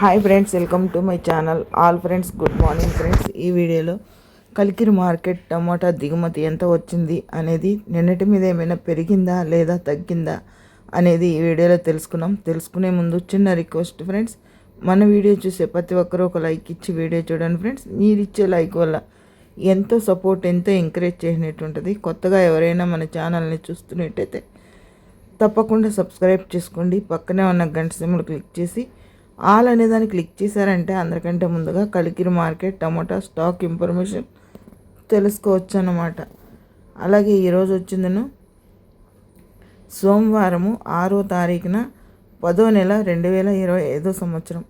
Hi friends welcome to my channel all friends good morning friends ఈ వీడియోలో Kalikiri market టమాటా దిగుమతి ఎంత వచ్చింది అనేది నిన్నటి మీద ఏమైనా పెరిగిందా లేదా తగ్గిందా అనేది ఈ వీడియోలో తెలుసుకున్నాం. తెలుసుకునే ముందు చిన్న రిక్వెస్ట్ ఫ్రెండ్స్ మన వీడియో చూసే ప్రతి ఒక్కరూ ఒక లైక్ ఇచ్చి వీడియో చూడండి ఫ్రెండ్స్ మీరు ఇచ్చే లైక్ వల్ల ఎంతో సపోర్ట్ ఎంతో ఎంకరేజ్ చేసినట్టు ఉంటుంది కొత్తగా ఎవరైనా మన ఛానల్ని చూస్తున్నట్టయితే తప్పకుండా సబ్స్క్రైబ్ చేసుకోండి. పక్కనే ఉన్న గంట సిమ్లు క్లిక్ చేసి ఆల్ అనే దాన్ని క్లిక్ చేశారంటే అందరికంటే ముందుగా Kalikiri market tomato stock information తెలుసుకోవచ్చు అన్నమాట అలాగే ఈరోజు వచ్చిందను. సోమవారము ఆరో తారీఖున పదో నెల రెండు వేల ఇరవై ఐదో సంవత్సరం.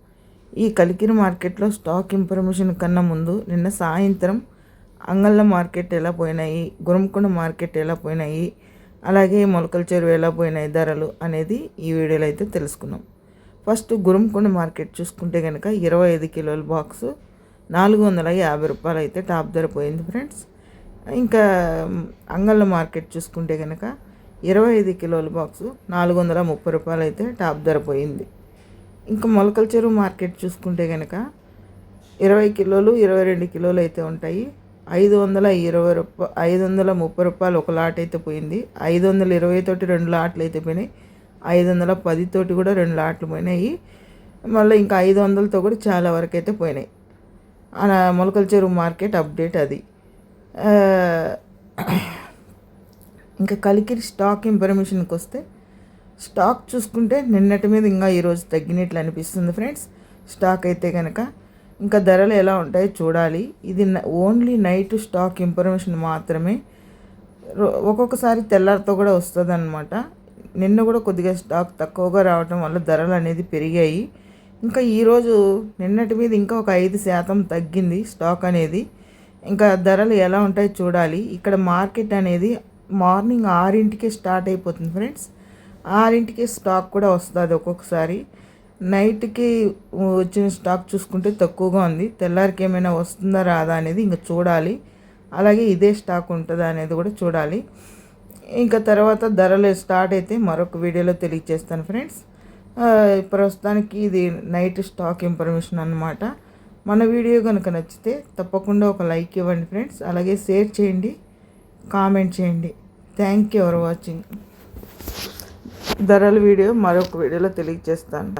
ఈ కలికిరి మార్కెట్లో స్టాక్ ఇన్ఫర్మేషన్ కన్నా ముందు నిన్న సాయంత్రం అంగళ్ళ మార్కెట్ ఎలా పోయినాయి గురంకొండ మార్కెట్ ఎలా పోయినాయి అలాగే మొలకల చెరువు ఎలా పోయినాయి ధరలు అనేది ఈ వీడియోలో అయితే తెలుసుకున్నాం ఫస్ట్ గురంకొండ మార్కెట్ చూసుకుంటే కనుక ఇరవై ఐదు కిలోల బాక్సు నాలుగు వందల యాభై రూపాయలు అయితే టాప్ ధర పోయింది ఫ్రెండ్స్. ఇంకా అంగళ్ళ మార్కెట్ చూసుకుంటే కనుక ఇరవై ఐదు కిలోల బాక్సు నాలుగు వందల ముప్పై రూపాయలు అయితే టాప్ ధర పోయింది. ఇంకా మొలకల చెరువు మార్కెట్ చూసుకుంటే కనుక ఇరవై కిలోలు ఇరవై రెండు కిలోలు అయితే ఉంటాయి. ఐదు వందల ఇరవై రూపాయ ఐదు వందల ముప్పై రూపాయలు ఒక లాట్ అయితే పోయింది. ఐదు వందల ఇరవై తోటి రెండు లాట్లు అయితే పోయినాయి. ఐదు వందల పదితోటి కూడా రెండు లాట్లు పోయినాయి. మళ్ళీ ఇంకా ఐదు వందలతో కూడా చాలా వరకు అయితే పోయినాయి. అలా మొలకల చెరువు మార్కెట్ అప్డేట్ అది. ఇంకా కలికిరి స్టాక్ ఇన్ఫర్మేషన్కి వస్తే స్టాక్ చూసుకుంటే నిన్నటి మీద ఇంకా ఈరోజు తగ్గినట్లు అనిపిస్తుంది ఫ్రెండ్స్. స్టాక్ అయితే కనుక ఇంకా ధరలు ఎలా ఉంటాయో చూడాలి. ఇది ఓన్లీ నైట్ స్టాక్ ఇన్ఫర్మేషన్ మాత్రమే. ఒక్కొక్కసారి తెల్లారితో కూడా వస్తుంది అనమాట నిన్న కూడా కొద్దిగా స్టాక్ తక్కువగా రావడం వల్ల ధరలు అనేది పెరిగాయి. ఇంకా ఈరోజు నిన్నటి మీద ఇంకా ఒక ఐదు శాతం తగ్గింది స్టాక్ అనేది. ఇంకా ధరలు ఎలా ఉంటాయో చూడాలి. ఇక్కడ మార్కెట్ అనేది మార్నింగ్ ఆరింటికి స్టార్ట్ అయిపోతుంది ఫ్రెండ్స్. ఆరింటికి స్టాక్ కూడా వస్తుంది ఒక్కొక్కసారి. నైట్కి వచ్చిన స్టాక్ చూసుకుంటే తక్కువగా ఉంది. తెల్లారికి ఏమైనా వస్తుందా రాదా అనేది ఇంకా చూడాలి. అలాగే ఇదే స్టాక్ ఉంటుందా అనేది కూడా చూడాలి. ఇంకా తర్వాత ధరలు స్టార్ట్ అయితే మరొక వీడియోలో తెలియజేస్తాను ఫ్రెండ్స్. ప్రస్తుతానికి ఇది నైట్ స్టాక్ ఇన్ఫర్మేషన్ అనమాట మన వీడియో కనుక నచ్చితే తప్పకుండా ఒక లైక్ ఇవ్వండి ఫ్రెండ్స్. అలాగే షేర్ చేయండి కామెంట్ చేయండి. Thank you for watching. ధరల వీడియో మరొక వీడియోలో తెలియజేస్తాను.